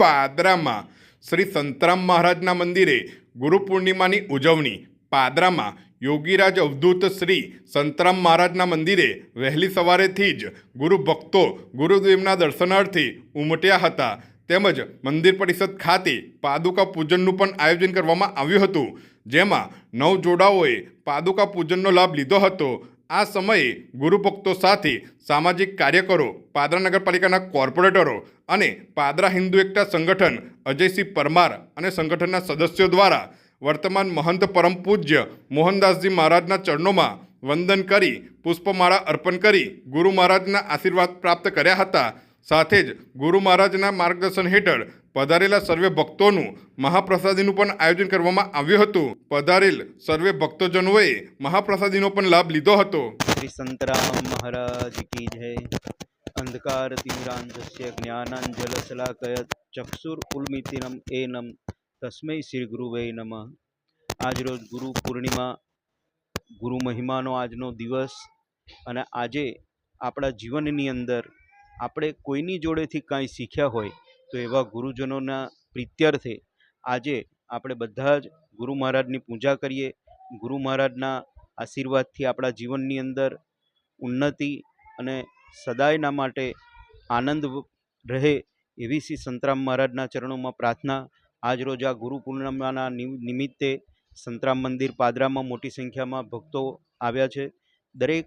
પાદરામાં. શ્રી સંતરામ મહારાજના મંદિરે ગુરુ પૂર્ણિમાની ઉજવણી. પાદરામાં યોગીરાજ અવધૂત શ્રી સંતરામ મહારાજના મંદિરે વહેલી સવારેથી જ ગુરુ ભક્તો ગુરુદેવના દર્શનાર્થે ઉમટ્યા હતા. તેમજ મંદિર પરિષદ ખાતે પાદુકા પૂજનનું પણ આયોજન કરવામાં આવ્યું હતું. જેમાં નવ જોડાઓએ પાદુકા પૂજનનો લાભ લીધો હતો. આ સમયે ગુરુભક્તો સાથે સામાજિક કાર્યકરો, પાદરા નગરપાલિકાના કોર્પોરેટરો અને પાદરા હિન્દુ એકતા સંગઠન, અજયસિંહ પરમાર અને સંગઠનના સદસ્યો દ્વારા વર્તમાન મહંત પરમ પૂજ્ય મોહનદાસજી મહારાજના ચરણોમાં વંદન કરી, પુષ્પમાળા અર્પણ કરી ગુરુ મહારાજના આશીર્વાદ પ્રાપ્ત કર્યા હતા. સાથે જ ગુરુ મહારાજના માર્ગદર્શન હેઠળ પધારેલા સર્વે ભક્તોનું મહાપ્રસાદીનું પણ આયોજન કરવામાં આવ્યું હતું. પધારેલ સર્વે ભક્તજનોએ મહાપ્રસાદીનો પણ લાભ લીધો હતો. શ્રી સંતરામ મહારાજ કી જય. અંધકાર તિમિરાંધસ્ય જ્ઞાનાંજલશલાકય ચક્ષુર ઉલ્મિતિનમ એનમ તસ્મૈ શ્રી ગુરુવે નમ. આજરોજ ગુરુ પૂર્ણિમા, ગુરુ મહિમાનો આજનો દિવસ અને આજે આપણા જીવનની અંદર આપણે કોઈની જોડેથી કાંઈ શીખ્યા હોય તો એવા ગુરુજનોના પ્રીત્યર્થે આજે આપણે બધા જ ગુરુ મહારાજની પૂજા કરીએ. ગુરુ મહારાજના આશીર્વાદથી આપણા જીવનની અંદર ઉન્નતિ અને સદાયના માટે આનંદ રહે એવી શ્રી સંતરામ મહારાજના ચરણોમાં પ્રાર્થના. આજરોજ આ ગુરુ પૂર્ણિમાના નિમિત્તે સંતરામ મંદિર પાદરામાં મોટી સંખ્યામાં ભક્તો આવ્યા છે. દરેક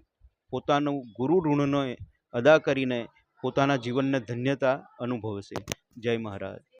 પોતાનું ગુરુ ઋણને અદા કરીને પોતાના જીવનને ધન્યતા અનુભવશે જય મહારાજ.